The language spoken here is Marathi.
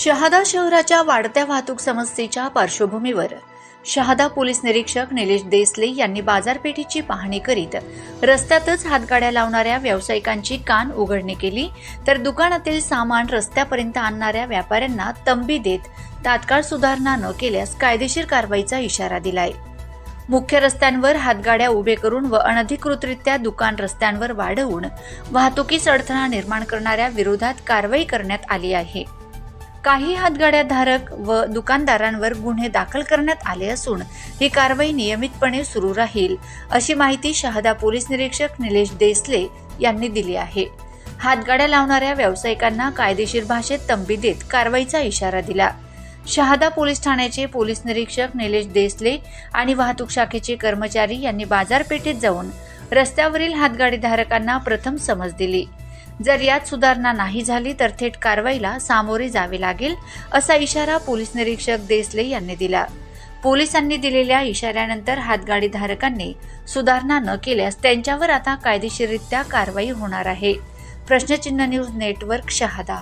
शहादा शहराच्या वाढत्या वाहतूक समस्येच्या पार्श्वभूमीवर शहादा पोलीस निरीक्षक निलेश देसले यांनी बाजारपेठेची पाहणी करीत रस्त्यातच हातगाड्या लावणाऱ्या व्यावसायिकांची कान उघडणी केली तर दुकानातील सामान रस्त्यापर्यंत आणणाऱ्या व्यापाऱ्यांना तंबी देत तात्काळ सुधारणा न केल्यास कायदेशीर कारवाईचा इशारा दिलाय. मुख्य रस्त्यांवर हातगाड्या उभे करून व अनधिकृतरित्या दुकान रस्त्यांवर वाढवून वाहतुकीस अडथळा निर्माण करणाऱ्या विरोधात कारवाई करण्यात आली आहे. काही हातगाड्या धारक व दुकानदारांवर गुन्हे दाखल करण्यात आले असून ही कारवाई नियमितपणे सुरू राहील अशी माहिती शहादा पोलीस निरीक्षक निलेश देसले यांनी दिली आहे. हातगाड्या लावणाऱ्या व्यावसायिकांना कायदेशीर भाषेत तंबी देत कारवाईचा इशारा दिला. शहादा पोलीस ठाण्याचे पोलीस निरीक्षक निलेश देसले आणि वाहतूक शाखेचे कर्मचारी यांनी बाजारपेठेत जाऊन रस्त्यावरील हातगाडी धारकांना प्रथम समज दिली. जर यात सुधारणा नाही झाली तर थेट कारवाईला सामोरे जावे लागेल असा इशारा पोलीस निरीक्षक देसले यांनी दिला. पोलिसांनी दिलेल्या इशाऱ्यानंतर हातगाडी धारकांनी सुधारणा न केल्यास त्यांच्यावर आता कायदेशीररित्या कारवाई होणार आहे. प्रश्नचिन्ह न्यूज नेटवर्क शहादा